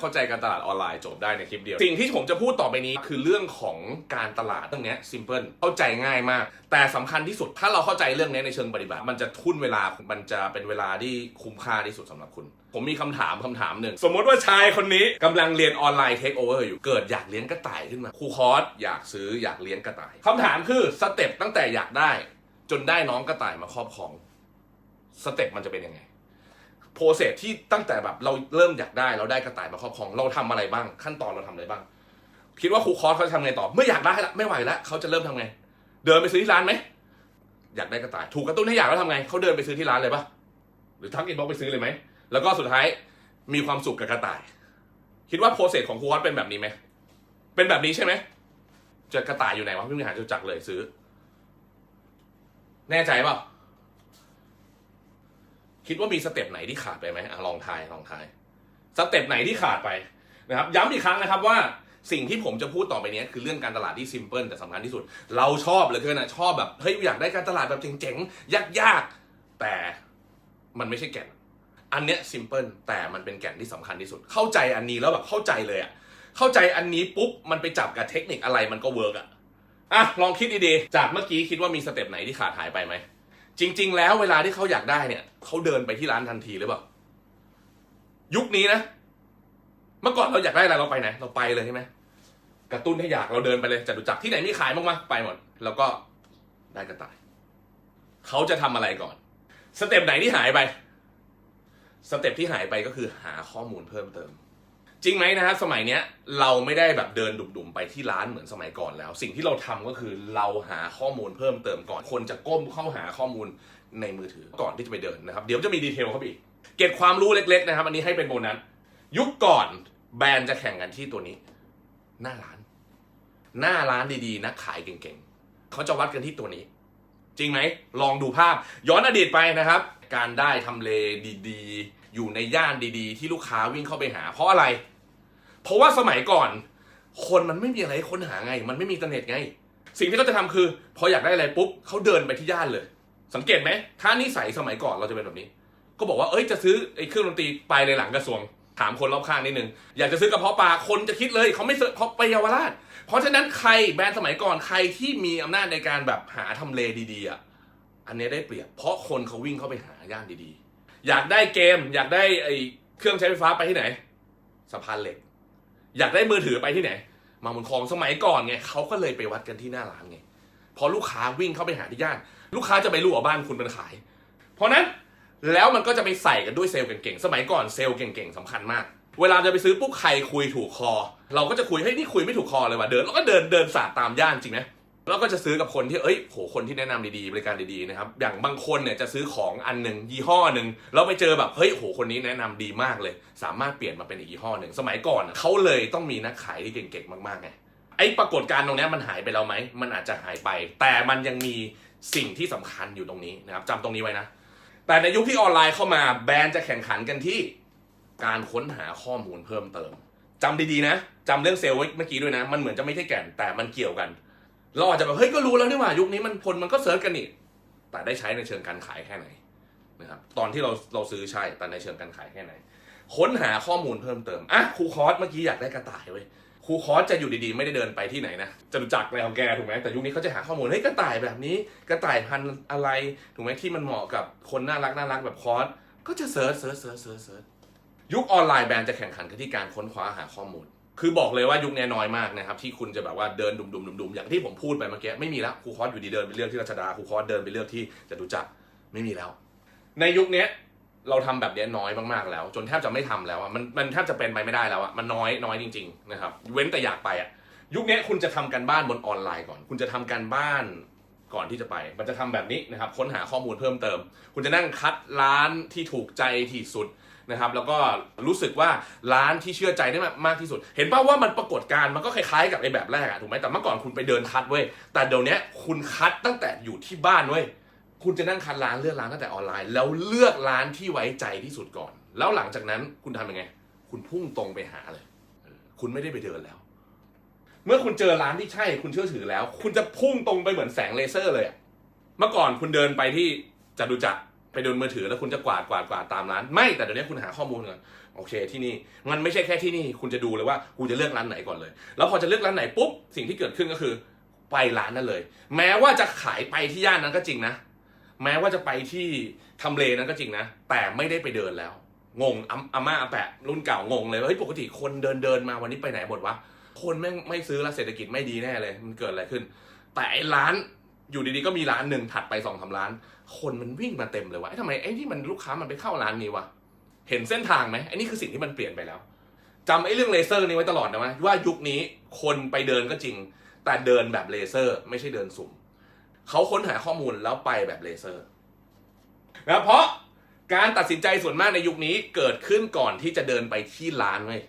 เข้าใจการตลาดออนไลน์จบได้ในคลิปเดียว สิ่งที่ผมจะพูดต่อไปนี้คือเรื่องของการตลาดเรื่องนี้ซิมเพิลเข้าใจง่ายมาก แต่สำคัญที่สุดถ้าเราเข้าใจเรื่องนี้ในเชิงปฏิบัติ มันจะทุ่นเวลามันจะเป็นเวลาที่คุ้มค่าที่สุดสำหรับคุณ ผมมีคำถามคำถามหนึ่ง สมมติว่าชายคนนี้กำลังเรียนออนไลน์เทคโอเวอร์อยู่เกิดอยากเลี้ยงกระต่ายขึ้นมาครูคอร์สอยากซื้ออยากเลี้ยงกระต่ายคำถามคือสเต็ปตั้งแต่อยากได้ จนได้น้องกระต่ายมาครอบครองสเต็ปมันจะเป็นยังไง โปรเซสที่ตั้งแต่แบบเราเริ่มอยากได้เราได้กระต่ายมาครอบครองเราทำอะไรบ้าง ขั้นตอนเราทำอะไรบ้าง คิดว่าครูคอร์สเขาจะทำไงต่อเมื่ออยากได้ละไม่ไหวแล้วเขาจะเริ่มทำไง เดินไปซื้อที่ร้านไหมอยากได้กระต่าย ถูกกระตุ้นให้อยากแล้วทำไงเขาเดินไปซื้อที่ร้านเลยปะหรือทักอินบ็อกไปซื้อเลยไหมแล้วก็สุดท้ายมีความสุขกับกระต่าย คิดว่าโปรเซสของครูคอร์สเป็นแบบนี้ไหมเป็นแบบนี้ใช่ไหมเจอกระต่ายอยู่ไหนวะพี่มิหารจะจักเลยซื้อ แน่ใจเปล่า คิดว่ามีสเต็ปไหนที่ขาดไปไหมอะลองทายลองทายสเต็ปไหนที่ขาดไปนะครับ ย้ำอีกครั้งนะครับว่าสิ่งที่ผมจะพูดต่อไปนี้คือเรื่องการตลาดที่ซิมเพิลแต่สำคัญที่สุด เราชอบเหลือเกินนะชอบแบบเฮ้ยอยากได้การตลาดแบบเจ๋งๆยากๆ แต่มันไม่ใช่แก่น อันเนี้ยซิมเพิลแต่มันเป็นแก่นที่สำคัญที่สุด เข้าใจอันนี้แล้วแบบเข้าใจเลยอะเข้าใจอันนี้ปุ๊บมันไปจับกับเทคนิคอะไรมันก็เวิร์กอะอะลองคิดดีๆจากเมื่อกี้คิดว่ามีสเต็ปไหนที่ขาดหายไปไหม จริง ๆ แล้วเวลาที่เขาอยากได้เนี่ยเขาเดินไปที่ร้านทันทีหรือเปล่า ยุคนี้นะ เมื่อก่อนเราอยากได้อะไรเราไปไหน เราไปเลยใช่ไหมกระตุ้นให้อยากเราเดินไปเลยจตุจักรที่ไหนมีขายบ้างมาไปหมด แล้วก็ได้กระต่าย เขาจะทำอะไรก่อน สเต็ปไหนที่หายไป สเต็ปที่หายไปก็คือหาข้อมูลเพิ่มเติม จริงไหมนะครับสมัยเนี้ยเราไม่ได้แบบเดินดุ่มๆไปที่ร้านเหมือนสมัยก่อนแล้ว สิ่งที่เราทำก็คือเราหาข้อมูลเพิ่มเติมก่อนคนจะก้มเข้าหาข้อมูลในมือถือก่อนที่จะไปเดินนะครับ เดี๋ยวจะมีดีเทลครับอีกเก็บความรู้เล็กๆนะครับ อันนี้ให้เป็นโบนัสยุคก่อนแบรนด์จะแข่งกันที่ตัวนี้ หน้าร้าน หน้าร้านดีๆนักขายเก่งๆเขาจะวัดกันที่ตัวนี้ จริงไหมลองดูภาพ ย้อนอดีตไปนะครับ การได้ทำเลดีๆ อยู่ในย่านดีๆ ที่ลูกค้าวิ่งเข้าไปหา เพราะอะไร ราะว่าสมัยก่อน คนมันไม่มีอะไรให้ค้นหาไง มันไม่มีอินเทอร์เน็ตไง สิ่งที่เขาจะทำคือ พออยากได้อะไรปุ๊บเขาเดินไปที่ย่านเลย สังเกตไหมถ้านิสัยสมัยก่อนเราจะเป็นแบบนี้ ก็บอกว่าเอ้ยจะซื้อไอ้เครื่องดนตรีไปในหลังกระทรวงถามคนรอบข้างนิดนึง อยากจะซื้อกระเพาะปลาคนจะคิดเลยเขาไม่ซื้อเพราะไปเยาวราช เพราะฉะนั้นใครแบรนด์สมัยก่อนใครที่มีอำนาจในการแบบหาทำเลดีๆอะอันนี้ได้เปรียบ เพราะคนเขาวิ่งเข้าไปหาย่านดีๆ อยากได้เกม อยากได้ไอ้เครื่องใช้ไฟฟ้าไปที่ไหนสะพานเหล็ก อยากได้มือถือไปที่ไหน มาบนคลองสมัยก่อนไงเขาก็เลยไปวัดกันที่หน้าร้านไงพอลูกค้าวิ่งเข้าไปหาที่ย่าน ลูกค้าจะไปรู้ว่าบ้านคุณเป็นขาย เพราะนั้นแล้วมันก็จะไปใส่กันด้วยเซลล์เก่งๆ สมัยก่อนเซลล์เก่งๆสำคัญมาก เวลาจะไปซื้อปุ๊บใครคุยถูกคอ เราก็จะคุยให้นี่คุยไม่ถูกคอเลยว่ะเดินแล้วก็เดินเดินสาดตามย่านจริงไหม แล้วก็จะซื้อกับคนที่เอ้ยโหคนที่แนะนำดีๆ บริการดีๆนะครับอย่างบางคนเนี่ยจะซื้อของอันหนึ่งยี่ห้อหนึ่งแล้วไปเจอแบบเฮ้ยโหคนนี้แนะนำดีมากเลย สามารถเปลี่ยนมาเป็นอีกยี่ห้อหนึ่งสมัยก่อนเขาเลยต้องมีนักขายที่เก่งๆมากๆไงไอ้ปรากฏการณ์ตรงนี้มันหายไปแล้วไหมมันอาจจะหายไป แต่มันยังมีสิ่งที่สำคัญอยู่ตรงนี้นะครับจำตรงนี้ไว้นะ แต่ในยุคที่ออนไลน์เข้ามาแบรนด์จะแข่งขันกันที่การค้นหาข้อมูลเพิ่มเติมจำดีๆนะจำเรื่องเซลล์ไว้เมื่อกี้ด้วยนะ มันเหมือนจะไม่ใช่แก่นแต่มันเกี่ยวกัน เราอาจจะแบบเฮ้ยก็รู้แล้วนี่หว่ายุคนี้มันคนมันก็เซิร์ชกันนี่แต่ได้ใช้ในเชิงการขายแค่ไหนนะครับตอนที่เราเราซื้อใช่แต่ในเชิงการขายแค่ไหน ค้นหาข้อมูลเพิ่มเติมอะครูคอร์สเมื่อกี้อยากได้กระต่ายเว้ยครูคอร์สจะอยู่ดีๆ ไม่ได้เดินไปที่ไหนนะจะรู้จักอะไรของแกถูกไหมแต่ยุคนี้เขาจะหาข้อมูลเฮ้ยกระต่ายแบบนี้ กระต่ายพันธุ์อะไรถูกไหมที่มันเหมาะกับคนน่ารักน่ารักแบบคอร์สก็จะเซิร์ชเซิร์ชเซิร์ชเซิร์ชเซิร์ชยุคออนไลน์แบรนด์จะแข่งขันกันที่การค้นคว้าหาข้อมูล คือบอกเลยว่ายุคนี้น้อยมากนะครับที่คุณจะแบบว่าเดินดุมๆดุมๆอย่างที่ผมพูดไปเมื่อกี้ไม่มีแล้วครูคอร์สอยู่ดีเดินไปเลือกที่รัชดาครูคอร์สเดินไปเลือกที่จตุจักรไม่มีแล้ว ในยุคนี้เราทำแบบนี้น้อยมากๆแล้ว จนแทบจะไม่ทำแล้วอะมันมันแทบจะเป็นไปไม่ได้แล้วอะมันน้อยน้อยจริงๆนะครับเว้นแต่อยากไปอะยุคนี้คุณจะทำการบ้านบนออนไลน์ก่อน คุณจะทำการบ้านก่อนที่จะไป มันจะทำแบบนี้นะครับ ค้นหาข้อมูลเพิ่มเติม คุณจะนั่งคัดร้านที่ถูกใจที่สุด นะครับแล้วก็รู้สึกว่าร้านที่เชื่อใจได้มากที่สุด เห็นป่าว่ามันปรากฏการมันก็คล้ายๆกับไอ้แบบแรกอะถูกไหมแต่เมื่อก่อนคุณไปเดินคัดเว้ยแต่เดี๋ยวนี้คุณคัดตั้งแต่อยู่ที่บ้านเว้ยคุณจะนั่งคัดร้านเลือกร้านตั้งแต่ออนไลน์ แล้วเลือกร้านที่ไว้ใจที่สุดก่อน แล้วหลังจากนั้นคุณทำยังไง คุณพุ่งตรงไปหาเลย คุณไม่ได้ไปเดินแล้ว เมื่อคุณเจอร้านที่ใช่ คุณเชื่อถือแล้ว คุณจะพุ่งตรงไปเหมือนแสงเลเซอร์เลยอะเมื่อก่อนคุณเดินไปที่จตุจักร ไปโดูมือถือแล้วคุณจะกวาดกวาดกวาดตามร้าน ไม่แต่เดี๋ยวนี้คุณหาข้อมูลก่อนโอเคที่นี่มันไม่ใช่แค่ที่นี่คุณจะดูเลยว่ากูจะเลือกร้านไหนก่อนเลย แล้วพอจะเลือกร้านไหนปุ๊บสิ่งที่เกิดขึ้นก็คือไปร้านนั้นเลย แม้ว่าจะขายไปที่ย่านนั้นก็จริงนะ แม้ว่าจะไปที่ทำเลนั้นก็จริงนะ แต่ไม่ได้ไปเดินแล้ว งงอาอาม่าอาแปะรุ่นเก่างงเลยว่าเฮ้ยปกติคนเดินเดินมาวันนี้ไปไหนหมดวะคนแม่งไม่ซื้อแล้วเศรษฐกิจไม่ดีแน่เลย มันเกิดอะไรขึ้น แต่ไอ้ร้าน อยู่ดีๆก็มีร้านหนึ่งถัดไปสองสาร้าน คนมันวิ่งมาเต็มเลยวะไอ้ทำไมไอ้ที่มันลูกค้ามันไปเข้าร้านนี้วะเห็นเส้นทางไหมไอ้นี่คือสิ่งที่มันเปลี่ยนไปแล้วจำไอ้เรื่องเลเซอร์นี้ไว้ตลอดนะว่ายุคนี้คนไปเดินก็จริง แต่เดินแบบเลเซอร์ ไม่ใช่เดินสุ่มเขาค้นหาข้อมูลแล้วไปแบบเลเซอร์นะเพราะการตัดสินใจส่วนมากในยุคนี้เกิดขึ้นก่อนที่จะเดินไปที่ร้านเว้ย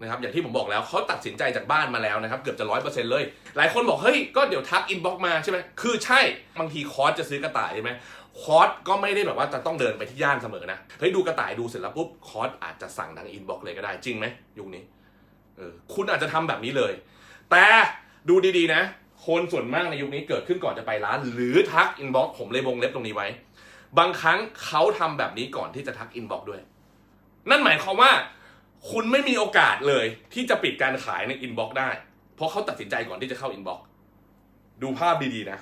นะครับอย่างที่ผมบอกแล้วเขาตัดสินใจจากบ้านมาแล้วนะครับเกือบจะร้อยเปอร์เซ็นต์เลย หลายคนบอกเฮ้ยก็เดี๋ยวทักอินบ็อกมาใช่ไหมคือใช่บางทีคอร์สจะซื้อกระต่ายใช่ไหมคอร์สก็ไม่ได้แบบว่าจะต้องเดินไปที่ย่านเสมอนะเฮ้ยดูกระต่ายดูเสร็จแล้วปุ๊บคอร์สอาจจะสั่งทางอินบ็อกเลยก็ได้จริงไหมยุคนี้เออคุณอาจจะทำแบบนี้เลย แต่ดูดีๆนะ คนส่วนมากในยุคนี้เกิดขึ้นก่อนจะไปร้าน หรือทักอินบ็อกผมเลยวงเล็บตรงนี้ไว้ บางครั้งเขาทำแบบนี้ก่อนที่จะทักอินบ็อกด้วย นั่นหมายความว่า คุณไม่มีโอกาสเลยที่จะปิดการขายในอินบ็อกได้ เพราะเขาตัดสินใจก่อนที่จะเข้าอินบ็อกดูภาพดีๆนะ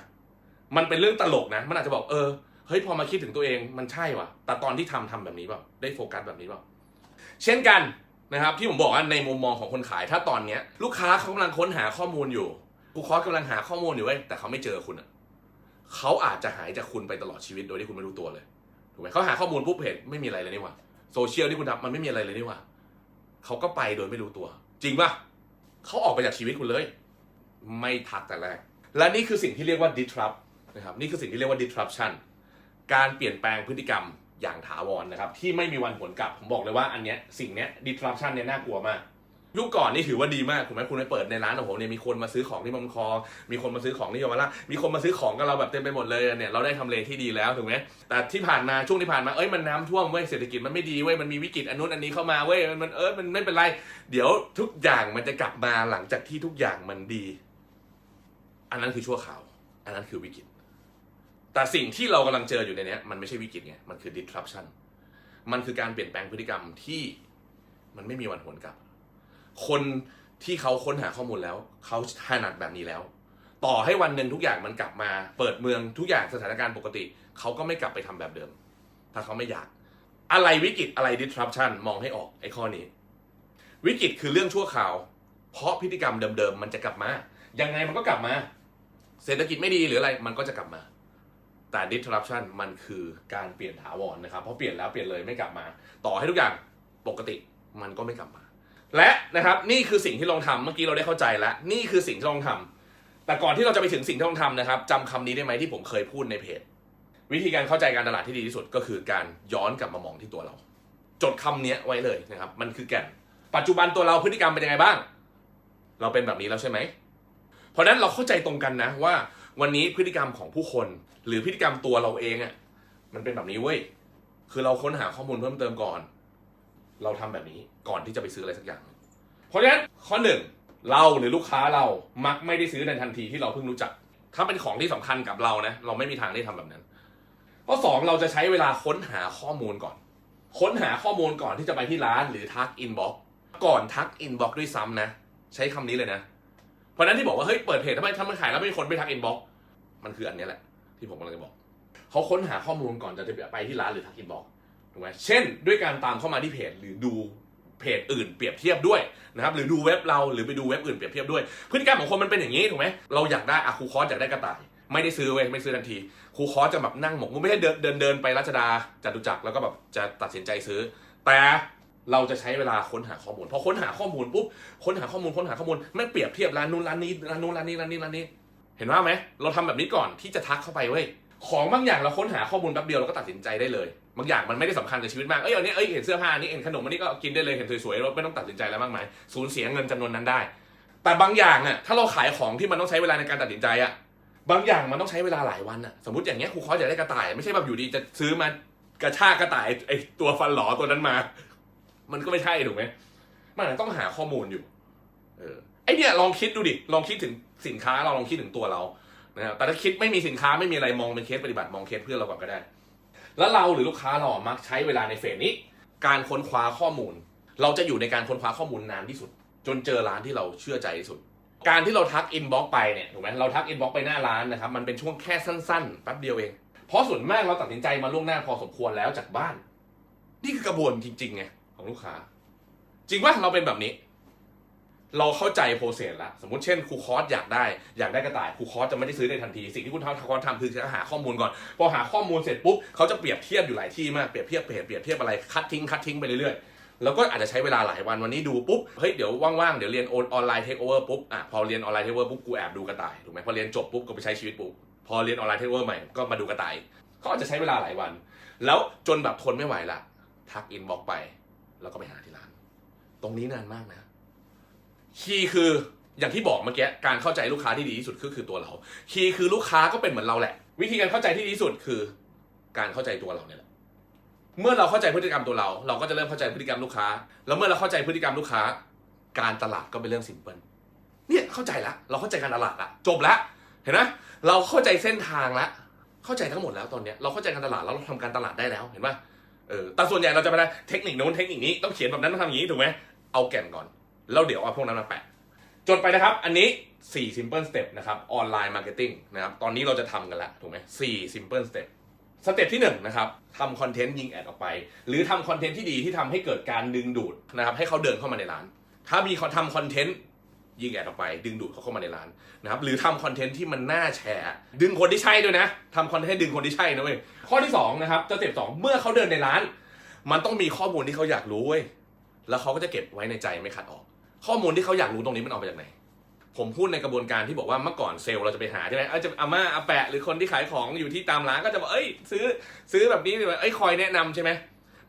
มันเป็นเรื่องตลกนะ มันอาจจะบอกเออเฮ้ยพอมาคิดถึงตัวเองมันใช่ว่ะ แต่ตอนที่ทำทำแบบนี้เปล่าได้โฟกัสแบบนี้เปล่าเช่นกันนะครับที่ผมบอกว่าในมุมมองของคนขายถ้าตอนเนี้ย ลูกค้าเขากำลังค้นหาข้อมูลอยู่ผู้คอสกำลังหาข้อมูลอยู่เว้ยแต่เขาไม่เจอคุณอะเขาอาจจะหายจากคุณไปตลอดชีวิตโดยที่คุณไม่รู้ตัวเลยถูกไหมเขาหาข้อมูลปุ๊บเห็นไม่มีอะไรเลยนี่หว่าโซเชียลที่คุณทำมันไม่มีอะไรเลยนี่หว่า เขาก็ไปโดยไม่รู้ตัว จริงป่ะเขาออกไปจากชีวิตคุณเลย ไม่ทักแต่แรก และนี่คือสิ่งที่เรียกว่า disrupt นะครับนี่คือสิ่งที่เรียกว่า disruption การเปลี่ยนแปลงพฤติกรรมอย่างถาวรนะครับ ที่ไม่มีวันผลกลับผมบอกเลยว่าอันเนี้ยสิ่งเนี้ย disruption เนี้ยน่ากลัวมาก ยุคก่อนนี่ถือว่าดีมากถูกไหมคุณไปเปิดในร้านของผมเนี่ยมีคนมาซื้อของที่มัมคอ มีคนมาซื้อของที่เยาวราชมีคนมาซื้อของกับเราแบบเต็มไปหมดเลยเนี่ยเราได้ทำเลที่ดีแล้วถูกไหมแต่ที่ผ่านมาช่วงที่ผ่านมาเอ้ยมันน้ำท่วมเว้ยเศรษฐกิจมันไม่ดีเว้ยมันมีวิกฤตอันนู้นอันนี้เข้ามาเว้ยมันเออมันไม่เป็นไร เดี๋ยวทุกอย่างมันจะกลับมาหลังจากที่ทุกอย่างมันดี อันนั้นคือชั่วข่าว อันนั้นคือวิกฤต แต่สิ่งที่เรากำลังเจออยู่ในนี้มันไม่ใช่วิกฤตไงมันคือ disruption มันคือการเปลี่ยนแปลงพฤติกรรมที่มันไม่มีวันหวนกลับ คนที่เขาค้นหาข้อมูลแล้ว เขาถนัดแบบนี้แล้ว ต่อให้วันหนึ่งทุกอย่างมันกลับมา เปิดเมืองทุกอย่างสถานการณ์ปกติ เขาก็ไม่กลับไปทำแบบเดิม ถ้าเขาไม่อยาก อะไรวิกฤตอะไร disruption มองให้ออกไอ้ข้อนี้ วิกฤตคือเรื่องชั่วคราว เพราะพฤติกรรมเดิมๆมันจะกลับมา ยังไงมันก็กลับมา เศรษฐกิจไม่ดีหรืออะไรมันก็จะกลับมาแต่ disruption มันคือการเปลี่ยนถาวรนะครับ เพราะเปลี่ยนแล้วเปลี่ยนเลยไม่กลับมา ต่อให้ทุกอย่างปกติมันก็ไม่กลับมา และนะครับนี่คือสิ่งที่ลองทำเมื่อกี้เราได้เข้าใจแล้ว นี่คือสิ่งที่ลองทำแต่ก่อนที่เราจะไปถึงสิ่งที่ลองทำนะครับจำคำนี้ได้ไหมที่ผมเคยพูดในเพจ วิธีการเข้าใจการตลาดที่ดีที่สุดก็คือการย้อนกลับมามองที่ตัวเรา จดคำนี้ไว้เลยนะครับมันคือแก่นปัจจุบันตัวเราพฤติกรรมเป็นยังไงบ้าง เราเป็นแบบนี้แล้วใช่ไหม เพราะฉะนั้นเราเข้าใจตรงกันนะว่า วันนี้พฤติกรรมของผู้คน หรือพฤติกรรมตัวเราเองอะ่ะมันเป็นแบบนี้เว้ยคือเราค้นหาข้อมูลเพิ่มเติมก่อน เราทำแบบนี้ก่อนที่จะไปซื้ออะไรสักอย่าง เพราะฉะนั้นข้อหนึ่งเราหรือลูกค้าเรามักไม่ได้ซื้อในทันทีที่เราเพิ่งรู้จัก ถ้าเป็นของที่สำคัญกับเรานะเราไม่มีทางได้ทำแบบนั้นข้อสองเราจะใช้เวลาค้นหาข้อมูลก่อน ค้นหาข้อมูลก่อนที่จะไปที่ร้านหรือทักอินบ็อกก่อนทักอินบ็อกด้วยซ้ำนะ ใช้คำนี้เลยนะ เพราะฉะนั้นที่บอกว่าเฮ้ยเปิดเพจทำไมทำไมขายแล้วไม่มีคนไปทักอินบ็อกมันคืออันนี้แหละ ที่ผมกำลังจะบอก เขาค้นหาข้อมูลก่อนจะไปที่ร้านหรือทักอินบ็อก ถูกไหมเช่น ด้วยการตามเข้ามาที่เพจหรือดูเพจอื่นเปรียบเทียบด้วยนะครับหรือดูเว็บเราหรือไปดูเว็บอื่นเปรียบเทียบด้วย พฤติกรรมของคนมันเป็นอย่างนี้ถูกไหมเราอยากได้อะครูคอสอยากได้กระต่าย ไม่ได้ซื้อเว้ยไม่ซื้อทันทีครูคอสจะแบบนั่งหมกมุ่นไม่ใช่เดินเดินเดินไปรัชดาจตุจักรแล้วก็แบบจะตัดสินใจซื้อ แต่เราจะใช้เวลาค้นหาข้อมูลพอค้นหาข้อมูลปุ๊บค้นหาข้อมูลค้นหาข้อมูลไม่เปรียบเทียบร้านนู้นร้านนี้ร้านนู้นร้านนี้ร้านนี้ร้านนี้ เห็นว่าไหมเราทำแบบนี้ก่อนที่จะทักเข้าไปเว้ยของบางอย่างเราค้นหาข้อมูลแป๊บเดียวเราก็ตัดสินใจได้เลย บางอย่างมันไม่ได้สำคัญกับชีวิตมาก เอ้ยอันนี้เอ้ยเห็นเสื้อผ้าอันนี้เห็นขนมอันนี้ก็กินได้เลยเห็นสวยๆเราไม่ต้องตัดสินใจแล้วมากมายสูญเสียเงินจำนวนนั้นได้ แต่บางอย่างอะถ้าเราขายของที่มันต้องใช้เวลาในการตัดสินใจอะบางอย่างมันต้องใช้เวลาหลายวันอะสมมติอย่างเงี้ยครูคอร์สอยากได้กระต่าย ไม่ใช่แบบอยู่ดีจะซื้อมากระชากกระต่ายไอตัวฟันหลอตัวนั้นมา มันก็ไม่ใช่ถูกไหมมันต้องหาข้อมูลอยู่ เออไอเนี่ยลองคิดดูดิลองคิดถึงสินค้าเราลองคิดถึงตัวเรานะครับแต่ถ้าคิดไม่มีสินค้าไม่มีอะไรมองเป็นเคสปฏิบัติมองเคสเพื่อนเราก่อนก็ได้ แล้วเราหรือลูกค้าเราอะมักใช้เวลาในเฟสนี้ การค้นคว้าข้อมูล เราจะอยู่ในการค้นคว้าข้อมูลนานที่สุด จนเจอร้านที่เราเชื่อใจที่สุด การที่เราทักอินบ็อกไปเนี่ยถูกไหมเราทักอินบ็อกไปหน้าร้านนะครับมันเป็นช่วงแค่สั้นๆแป๊บเดียวเอง เพราะส่วนมากเราตัดสินใจมาล่วงหน้าพอสมควรแล้วจากบ้าน นี่คือกระบวนจริงๆไงของลูกค้า จริงว่าเราเป็นแบบนี้ เราเข้าใจโปรเซสแล้วสมมติเช่นครูคอร์สอยากได้อยากได้กระต่ายครูคอร์สจะไม่ได้ซื้อในทันที สิ่งที่คุณทำคอร์สทำคือจะหาข้อมูลก่อน พอหาข้อมูลเสร็จปุ๊บเขาจะเปรียบเทียบอยู่หลายที่มากเปรียบเทียบเพจเปรียบเทียบอะไรคัดทิ้งคัดทิ้งไปเรื่อยๆแล้วก็อาจจะใช้เวลาหลายวันวันนี้ดูปุ๊บเฮ้ยเดี๋ยวว่างๆเดี๋ยวเรียนออนไลน์เทคโอเวอร์ปุ๊บอะพอเรียนออนไลน์เทคโอเวอร์ปุ๊บกูแอบดูกระต่ายถูกไหมพอเรียนจบปุ๊บก็ไปใช้ชีวิตปุ๊บพอเรียนออนไลน์เทคโอเวอร์ใหม่ก็มาดูกระต่ายเขาอาจจะใช้เวลาหลายวัน แล้วจนแบบทนไม่ไหวละทักอินบอกไป แล้วก็ไปหาที่ร้าน ตรงนี้นานมากนะ คีย์คืออย่างที่บอกเมื่อกี้การเข้าใจลูกค้าที่ดีที่สุดก็คือตัวเรา คีย์คือลูกค้าก็เป็นเหมือนเราแหละ วิธีการเข้าใจที่ดีที่สุดคือ การเข้าใจตัวเราเนี่ยแหละเมื่อเราเข้าใจพฤติกรรมตัวเรา เราก็จะเริ่มเข้าใจพฤติกรรมลูกค้า แล้วเมื่อเราเข้าใจพฤติกรรมลูกค้า การตลาดก็เป็นเรื่องสิมเพิลเนี่ยเข้าใจละเราเข้าใจการตลาดละจบละเห็นไหมเราเข้าใจเส้นทางละเข้าใจทั้งหมดแล้วตอนเนี้ยเราเข้าใจการตลาดแล้วเราทำการตลาดได้แล้วเห็นปะเออแต่ส่วนใหญ่เราจะไปได้เทคนิคโน้นเทคนิคนี้ต้องเขียนแบบนั้นต้องทำอย่างนี้ถูกไหมเอาแก่นก่อน แล้วเดี๋ยวเอาพวกนั้นมาแปะ จดไปนะครับ อันนี้ 4 simple step นะครับออนไลน์มาร์เก็ตติ้งนะครับ ตอนนี้เราจะทำกันแล้วถูกไหม4 simple step สเต็ปที่1นะครับทำคอนเทนต์ยิงแอดออกไป หรือทำคอนเทนต์ที่ดีที่ทำให้เกิดการดึงดูดนะครับให้เขาเดินเข้ามาในร้าน ถ้ามีทำคอนเทนต์ยิงแอดออกไป ดึงดูดเขาเข้ามาในร้านนะครับหรือทำคอนเทนต์ที่มันน่าแชร์ ดึงคนที่ใช่ด้วยนะทำคอนเทนต์ดึงคนที่ใช่นะเว้ยข้อที่สองนะครับสเต็ปสองเมื่อเขาเดินในร้าน มันต้องมีข้อมูลที่เขาอยากรู้เว้ยแล้วเขาก็จะเก็บไว้ในใจไม่ขัดออก ข้อมูลที่เขาอยากรู้ตรงนี้มันเอามาจากไหน ผมพูดในกระบวนการที่บอกว่าเมื่อก่อนเซลล์เราจะไปหาใช่ไหมเอ้ยจะอาม่าอาแปะหรือคนที่ขายของอยู่ที่ตามร้านก็จะบอกเอ้ยซื้อซื้อแบบนี้เลยไอ้ยคอยแนะนำใช่ไหม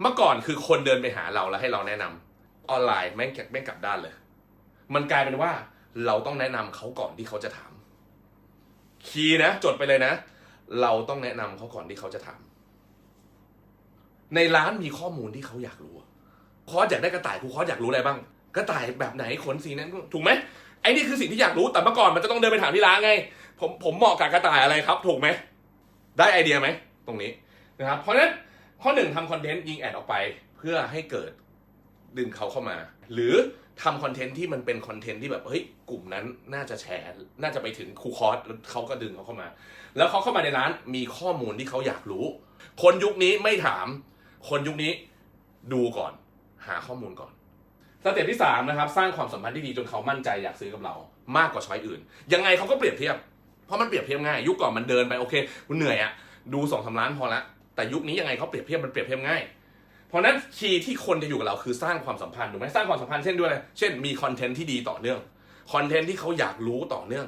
เมื่อก่อนคือคนเดินไปหาเราแล้วให้เราแนะนำออนไลน์แม่งแม่งกลับด้านเลย มันกลายเป็นว่าเราต้องแนะนำเขาก่อนที่เขาจะถาม คีย์นะจดไปเลยนะ เราต้องแนะนำเขาก่อนที่เขาจะถาม ในร้านมีข้อมูลที่เขาอยากรู้คอสอยากได้กระต่ายครูคอสอยากรู้อะไรบ้าง กระต่ายแบบไหนขนสีนั้นถูกไหมไอ้นี่คือสิ่งที่อยากรู้แต่เมื่อก่อนมันจะต้องเดินไปถามที่ร้านไง ผมผมเหมาะกับกระต่ายอะไรครับ ถูกไหมได้ไอเดียไหมตรงนี้นะครับเพราะฉะนั้นข้อหนึ่งทำคอนเทนต์ยิงแอดออกไป เพื่อให้เกิดดึงเขาเข้ามา หรือทำคอนเทนต์ที่มันเป็นคอนเทนต์ที่แบบเฮ้ยกลุ่มนั้นน่าจะแชร์น่าจะไปถึงครูคอร์สแล้วเขาก็ดึงเขาเข้ามา แล้วเขาเข้ามาในร้านมีข้อมูลที่เขาอยากรู้ คนยุคนี้ไม่ถาม คนยุคนี้ดูก่อน หาข้อมูลก่อน สเต็ปที่3นะครับสร้างความสัมพันธ์ที่ดีจนเขามั่นใจอยากซื้อกับเรา มากกว่าช้อยอื่น ยังไงเขาก็เปรียบเทียบ เพราะมันเปรียบเทียบง่าย ยุคก่อนมันเดินไปโอเคคุณเหนื่อยอะดูสองสาล้านพอละแต่ยุคนี้ยังไงเขาเปรียบเทียบมันเปรียบเทียบง่าย เพราะฉะนั้นคีย์ที่คนจะอยู่กับเราคือสร้างความสัมพันธ์ถูกไหมสร้างความสัมพันธ์เช่นด้วยอะไรเช่นมีคอนเทนต์ที่ดีต่อเนื่องคอนเทนต์ที่เขาอยากรู้ต่อเนื่อง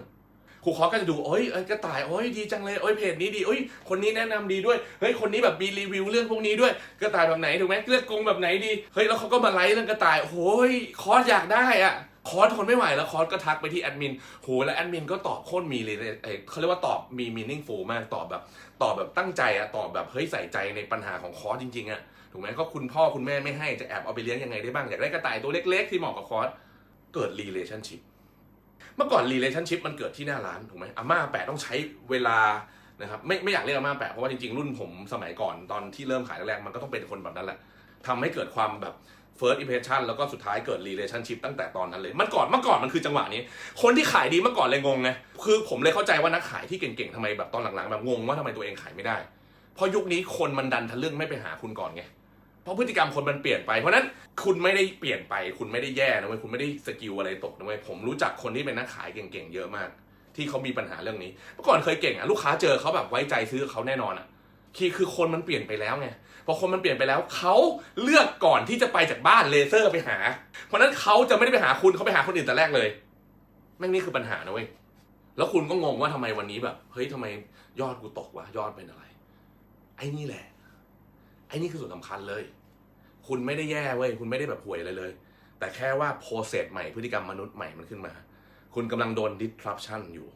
ครูคอก็จะดูโอ้ยกระต่ายโอ้ยดีจังเลยโอ้ยเพจนี้ดีโอ้ยคนนี้แนะนำดีด้วยเฮ้ยคนนี้แบบมีรีวิวเรื่องพวกนี้ด้วยกระต่ายแบบไหนถูกไหมเลือกกรงแบบไหนดีเฮ้ยแล้วเขาก็มาไลฟ์เรื่องกระต่ายโอ้ยคอสอยากได้อะคอร์สทนไม่ไหวแล้วคอร์สก็ทักไปที่แอดมินโหแล้วแอดมินก็ตอบโคตรมีเลยเขาเรียกว่าตอบมี meaningful มากตอบแบบตอบแบบตั้งใจอะตอบแบบเฮ้ยใส่ใจในปัญหาของคอร์สจริงๆอะถูกไหมก็คุณพ่อคุณแม่ไม่ให้จะแอบเอาไปเลี้ยงยังไงได้บ้าง อยากได้กระต่ายตัวเล็กๆ ที่เหมาะกับคอร์สเกิด relationship เมื่อก่อน relationship มันเกิดที่หน้าร้านถูกไหมอาม่าแปะต้องใช้เวลานะครับไม่ไม่อยากเรียกอาม่าแปะเพราะว่าจริงๆ รุ่นผมสมัยก่อนตอนที่เริ่มขายแรกๆมันก็ต้องเป็นคนแบบนั้นแหละทำให้เกิดความแบบ first impression แล้วก็สุดท้ายเกิด relationship ตั้งแต่ตอนนั้นเลย มันก่อนเมื่อก่อนมันคือจังหวะนี้ คนที่ขายดีเมื่อก่อนเลยงงไงคือผมเลยเข้าใจว่านักขายที่เก่งๆทำไมแบบตอนหลังๆแบบงงว่าทำไมตัวเองขายไม่ได้ เพราะยุคนี้คนมันดันทะลึ่งไม่ไปหาคุณก่อนไง เพราะพฤติกรรมคนมันเปลี่ยนไป เพราะนั้นคุณไม่ได้เปลี่ยนไป คุณไม่ได้แย่นะเว้ยคุณไม่ได้สกิลอะไรตกนะเว้ยผมรู้จักคนที่เป็นนักขายเก่งๆเยอะมาก ที่เขามีปัญหาเรื่องนี้เมื่อก่อนเคยเก่งอะลูกค้าเจอเขาแบบไว้ใจซื้อเขาแน่นอนอะคือคือคนมันเปลี่ยนไปแล้วไงพอคนมันเปลี่ยนไปแล้วเขาเลือกก่อนที่จะไปจากบ้านเลเซอร์ไปหา เพราะนั้นเขาจะไม่ได้ไปหาคุณเขาไปหาคนอื่นแต่แรกเลยแม่งนี่คือปัญหานะเว้ยแล้วคุณก็งงว่าทำไมวันนี้แบบเฮ้ยทำไมยอดกูตกวะยอดเป็นอะไร ไอ้นี่แหละ อ้นี่คือส่วนสำคัญเลย คุณไม่ได้แย่เว้ยคุณไม่ได้แบบห่วยอะไรเลย แต่แค่ว่าโปรเซสใหม่พฤติกรรมมนุษย์ใหม่มันขึ้นมา คุณกำลังโดน disruption อยู่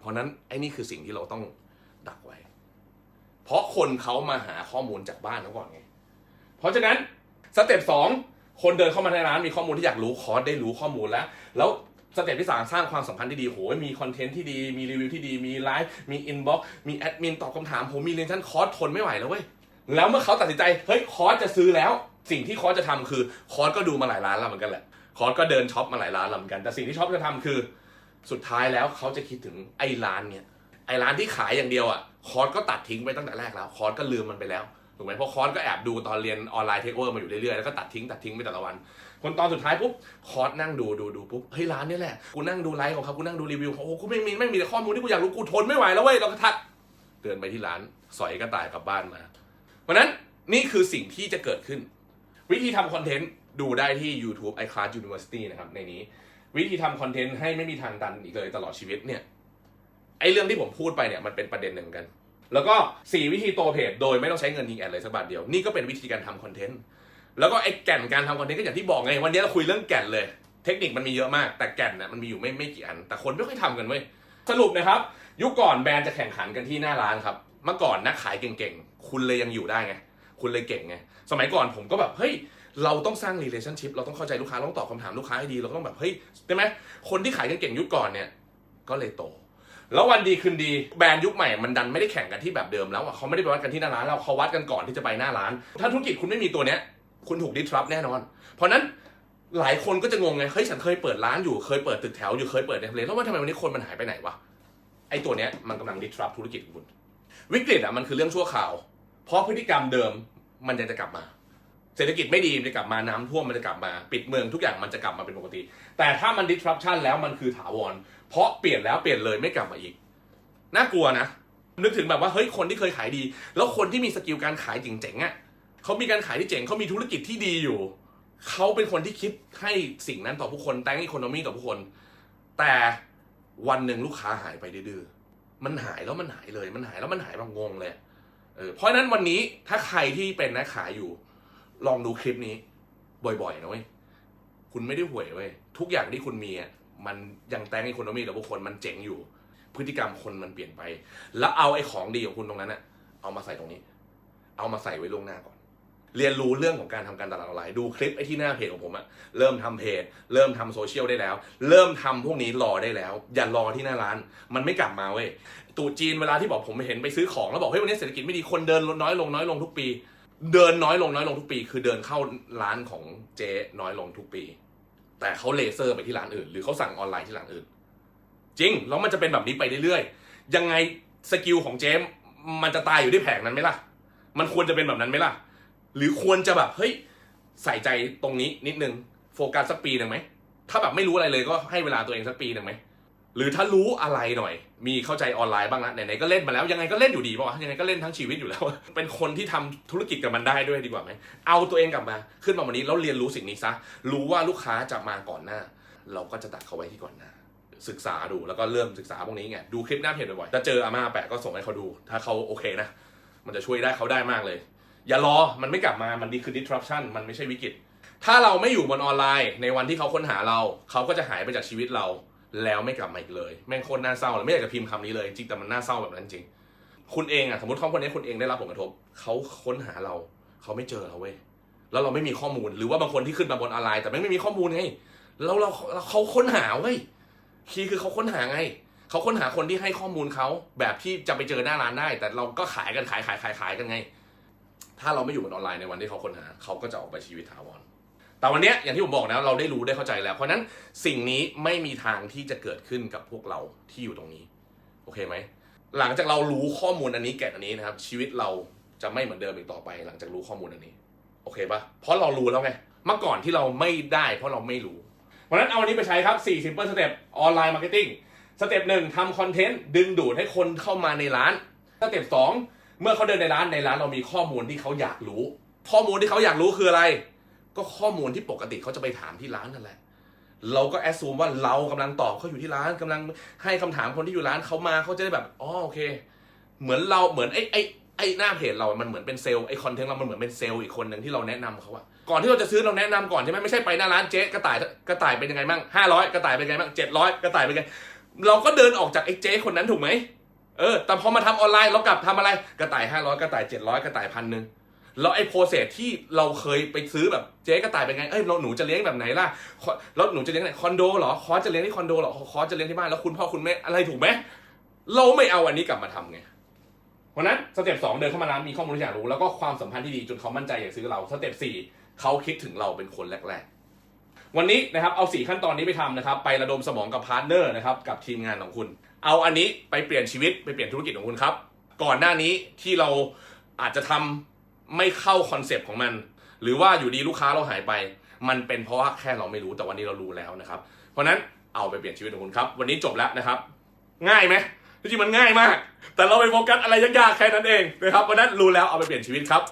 เพราะนั้นไอ้นี่คือสิ่งที่เราต้องดักไว้ เพราะคนเขามาหาข้อมูลจากบ้านเขาก่อนไง เพราะฉะนั้นสเต็ปสองคนเดินเข้ามาในร้านมีข้อมูลที่อยากรู้คอร์สได้รู้ข้อมูลแล้ว แล้วสเต็ปที่สามสร้างความสัมพันธ์ที่ดีโหยมีคอนเทนต์ที่ดี มีรีวิวที่ดี มีไลฟ์ มีอินบ็อกมีแอดมินตอบคำถามผมมีเรียนชั้นคอร์สทนไม่ไหวแล้วเว้ย แล้วเมื่อเขาตัดสินใจเฮ้ยคอร์สจะซื้อแล้ว สิ่งที่คอร์สจะทำคือคอร์สก็ดูมาหลายร้านแล้วเหมือนกันแหละคอร์สก็เดินช็อปมาหลายร้านแล้วเหมือนกัน แต่สิ่งที่ช็อปจะทำคือ สุดท้ายแล้วเขาจะคิดถึงไอ้ร้านเนี่ยไอ้ร้านที่ขายอย่างเดียวอะคอร์สก็ตัดทิ้งไปตั้งแต่แรกแล้วคอร์สก็ลืมมันไปแล้วถูกไหมเพราะคอร์สก็แอบดูตอนเรียนออนไลน์เทคโอเวอร์มาอยู่เรื่อยๆ แล้วก็ตัดทิ้งตัดทิ้งไปแต่ละวัน คนตอนสุดท้ายปุ๊บคอร์สนั่งดูดูดูปุ๊บ เฮ้ยร้านนี้แหละ กูนั่งดูไลฟ์ของเขา กูนั่งดูรีวิวของโอ้กูไม่มีไม่มีแต่ข้อมูลที่กูอยากรู้ กูทนไม่ไหวแล้วเว้ยเราก็ทัก เดินไปที่ร้าน สอยกระต่ายกลับบ้านมา เพราะนั้นนี่คือสิ่งที่จะเกิดขึ้น วิธีทำคอนเทนต์ดูได้ที่ YouTube iClass University นะครับในนี้ วิธีทำคอนเทนต์ให้ไม่มีทางตันอีกเลยตลอดชีวิตเนี่ยไอเรื่องที่ผมพูดไปเนี่ยมันเป็นประเด็นหนึ่งกัน แล้วก็ 4 วิธีโตเพจโดยไม่ต้องใช้เงินยิงแอดเลยสักบาทเดียว นี่ก็เป็นวิธีการทำคอนเทนต์แล้วก็ไอแก่นการทำคอนเทนต์ก็อย่างที่บอกไงวันนี้เราคุยเรื่องแก่นเลย เทคนิคมันมีเยอะมาก แต่แก่นน่ะมันมีอยู่ไม่ไม่กี่อัน แต่คนไม่ค่อยทำกันเว้ยสรุปนะครับ ยุคก่อนแบรนด์จะแข่งขันกันที่หน้าร้านครับเมื่อก่อนนักขายเก่งๆ คุณเลยยังอยู่ได้ไง คุณเลยเก่งไง สมัยก่อนผมก็แบบ เฮ้ย เราต้องสร้าง relationship เราต้องเข้าใจลูกค้า เราต้องตอบคำถามลูกค้าให้ดี เราต้องแบบ เฮ้ยใช่ไหม คนที่ขายกันเก่งยุคก่อนเนี่ย ก็เลยโต แล้ววันดีคืนดี แบรนด์ยุคใหม่มันดันไม่ได้แข่งกันที่แบบเดิมแล้วอะเขาไม่ได้ไปวัดกันที่หน้าร้านเราเขาวัดกันก่อนที่จะไปหน้าร้าน ถ้าธุรกิจคุณไม่มีตัวเนี้ย คุณถูกดิสรับแน่นอน เพราะนั้นหลายคนก็จะงงไง เฮ้ย ฉันเคยเปิดร้านอยู่ เคยเปิดตึกแถวอยู่ เคยเปิดในทำเลแล้วว่าทำไมวันนี้คนมันหายไปไหนวะ ไอ้ตัวเนี้ยมันกำลังดิสรับธุรกิจคุณ วิกฤตอะมันคือเรื่องชั่วข่าว เพราะพฤติกรรมเดิมมันจะจะกลับมา เศรษฐกิจไม่ดีมันจะกลับมาน้ำท่วมมันจะกลับมา ปิดเมืองทุกอย่างมันจะกลับมาเป็นปกติ แต่ถ้ามัน disruption แล้วมันคือถาวร เพราะเปลี่ยนแล้วเปลี่ยนเลยไม่กลับมาอีก น่ากลัวนะ นึกถึงแบบว่าเฮ้ยคนที่เคยขายดี แล้วคนที่มีสกิลการขายเจ๋งๆอะเขามีการขายที่เจ๋งเขามีธุรกิจที่ดีอยู่เขาเป็นคนที่คิดให้สิ่งนั้นต่อผู้คนแตงอีโคโนมีต่อผู้คน แต่วันหนึ่งลูกค้าหายไปดื้อมันหายแล้วมันหายเลย มันหายแล้วมันหายแบบงงเลย เออเพราะนั้นวันนี้ถ้าใครที่เป็นนักขายอยู่ ลองดูคลิปนี้ บ่อยๆนะเว้ยคุณไม่ได้หวยเว้ยทุกอย่างที่คุณมีอะมันยังแตงอีโคโนมีต่อผู้คนมันเจ๋งอยู่ พฤติกรรมคนมันเปลี่ยนไป แล้วเอาไอ้ของดีของคุณตรงนั้นอะเอามาใส่ตรงนี้ เอามาใส่ไว้ล่วงหน้าก่อน เรียนรู้เรื่องของการทำการตลาดออนไลน์ดูคลิปไอ้ที่หน้าเพจของผมอะเริ่มทำเพจ เริ่มทำโซเชียลได้แล้ว เริ่มทำพวกนี้รอได้แล้ว อย่ารอที่หน้าร้าน มันไม่กลับมาเว้ย ตรุษจีนเวลาที่บอกผมเห็นไปซื้อของแล้วบอกเฮ้ยวันนี้เศรษฐกิจไม่ดีคนเดินน้อยลงน้อยลงทุกปี เดินน้อยลงน้อยลงทุกปี คือเดินเข้าร้านของเจ๊น้อยลงทุกปี แต่เขาเลเซอร์ไปที่ร้านอื่น หรือเขาสั่งออนไลน์ที่ร้านอื่น จริงแล้วมันจะเป็นแบบนี้ไปเรื่อยๆยังไงสกิลของเจมส์มันจะตายอยู่ที่แผงนั้นไหมล่ะ มันควรจะเป็นแบบนั้นไหมล่ะ หรือควรจะแบบเฮ้ยใส่ใจตรงนี้นิดนึงโฟกัสสักปีหนึ่งไหมถ้าแบบไม่รู้อะไรเลยก็ให้เวลาตัวเองสักปีหนึ่งไหม หรือถ้ารู้อะไรหน่อย มีเข้าใจออนไลน์บ้างละไหนๆก็เล่นมาแล้วยังไงก็เล่นอยู่ดีป่าวะยังไงก็เล่นทั้งชีวิตอยู่แล้ว เป็นคนที่ทำธุรกิจกับมันได้ด้วยดีกว่าไหมเอาตัวเองกลับมา ขึ้นมาวันนี้แล้วเรียนรู้สิ่งนี้ซะรู้ว่าลูกค้าจะมาก่อนหน้า เราก็จะตัดเขาไว้ที่ก่อนหน้า ศึกษาดูแล้วก็เริ่มศึกษาพวกนี้ไงดูคลิปหน้าเพจบ่อยๆถ้าเจออาม่าแปะก็ส่งให้เขาดู ถ้าเขาโอเคนะ มันจะช่วยได้เขาได้มากเลย อย่ารอมันไม่กลับมามันดีคือ disruption มันไม่ใช่วิกฤตถ้าเราไม่อยู่บนออนไลน์ ในวันที่เขาค้นหาเรา เขาก็จะหายไปจากชีวิตเรา แล้วไม่กลับมาอีกเลย แม่งโคตรน่าเศร้าเลยไม่อยากจะพิมพ์คำนี้เลยจริงแต่มันน่าเศร้าแบบนั้นจริง คุณเองอะสมมติเขาคนนี้คุณเองได้รับผลกระทบเขาค้นหาเราเขาไม่เจอเราเว้ยแล้วเราไม่มีข้อมูลหรือว่าบางคนที่ขึ้นมาบนออนไลน์แต่แม่ไม่มีข้อมูลไงแล้วเราเราเขาค้นหาเว้ยคีย์คือเขาค้นหาไงเขาค้นหาคนที่ให้ข้อมูลเขาแบบที่จะไปเจอหน้าร้านได้ แต่เราก็ขายกันขายขายขายขายกันไง ถ้าเราไม่อยู่บนออนไลน์ในวันที่เขาค้นหาเขาก็จะออกไปชีวิตถาวร แต่วันนี้อย่างที่ผมบอกนะเราได้รู้ได้เข้าใจแล้ว เพราะนั้นสิ่งนี้ไม่มีทางที่จะเกิดขึ้นกับพวกเราที่อยู่ตรงนี้ โอเคไหม หลังจากเรารู้ข้อมูลอันนี้แก่อันนี้นะครับ ชีวิตเราจะไม่เหมือนเดิมอีกต่อไป หลังจากรู้ข้อมูลอันนี้ โอเคปะเพราะเรารู้แล้วไงเมื่อก่อนที่เราไม่ได้ เพราะเราไม่รู้เพราะนั้นเอาอันนี้ไปใช้ครับ4 simple step ออนไลน์มาร์เก็ตติ้งสเต็ปหนึ่งทำคอนเทนต์ดึงดูดให้คนเข้ามาในร้านสเต็ปสองเมื่อเขาเดินในร้านในร้านเรามีข้อมูลที่เขาอยากรู้ ข้อมูลที่เขาอยากรู้คืออะไร ก็ข้อมูลที่ปกติเขาจะไปถามที่ร้านนั่นแหละ เราก็แอดซูมว่าเรากำลังตอบเขาอยู่ที่ร้านกำลังให้คำถามคนที่อยู่ร้านเขามาเขาจะได้แบบอ๋อโอเค เหมือนเราเหมือนไอ้ไอ้ไอ้หน้าเพจเรามันเหมือนเป็นเซลล์ไอ้คอนเทนต์เรา มันเหมือนเป็นเซลล์อีกคนหนึ่งที่เราแนะนำเขาอะก่อนที่เราจะซื้อเราแนะนำก่อนใช่ไหมไม่ใช่ไปหน้าร้านเจ๊กระต่ายกระต่ายเป็นยังไงบ้างห้าร้อยกระต่ายเป็นยังไงบ้างเจ็ดร้อยกระต่ายเป็นยังไงเราก็เดินออกจากไอ้เจ๊คนนั้นถูกไหมเออ แต่พอมาทำออนไลน์เรากลับทำอะไรกระต่ายห้าร้อยกระต่ายเจ็ดร้อยกระต่ายพันหนึ่ง แล้วไอ้โปรเซสที่เราเคยไปซื้อแบบเจ๊กระต่ายเป็นไง เอ้ยเราหนูจะเลี้ยงแบบไหนล่ะ แล้วหนูจะเลี้ยงไหนคอนโดเหรอ คอสจะเลี้ยงที่คอนโดเหรอ คอสจะเลี้ยงที่บ้าน แล้วคุณพ่อคุณแม่อะไรถูกไหม เราไม่เอาอันนี้กลับมาทำไงเพราะนั้นสเต็ปสองเดินเข้ามาร้านมีข้อมูลที่อยากรู้แล้วก็ความสัมพันธ์ที่ดีจนเขามั่นใจอยากซื้อเราสเต็ปสี่เขาคิดถึงเราเป็นคนแรก ๆ วันนี้นะครับเอาสี่ขั้นตอนนี้ไปทำนะครับ ไประดมสมองกับพาร์ทเนอร์นะครับกับทีมงานของคุณ เอาอันนี้ไปเปลี่ยนชีวิตไปเปลี่ยนธุรกิจของคุณครับ ก่อนหน้านี้ที่เราอาจจะทำ ไม่เข้าคอนเซปต์ของมัน หรือว่าอยู่ดีลูกค้าเราหายไป มันเป็นเพราะว่าแค่เราไม่รู้แต่วันนี้เรารู้แล้วนะครับ เพราะนั้นเอาไปเปลี่ยนชีวิตของคุณครับ วันนี้จบแล้วนะครับ ง่ายไหมจริงมันง่ายมาก แต่เราไปโฟกัสอะไรยากๆแค่นั้นเองนะครับเพราะฉะนั้นรู้แล้วเอาไปเปลี่ยนชีวิตครับ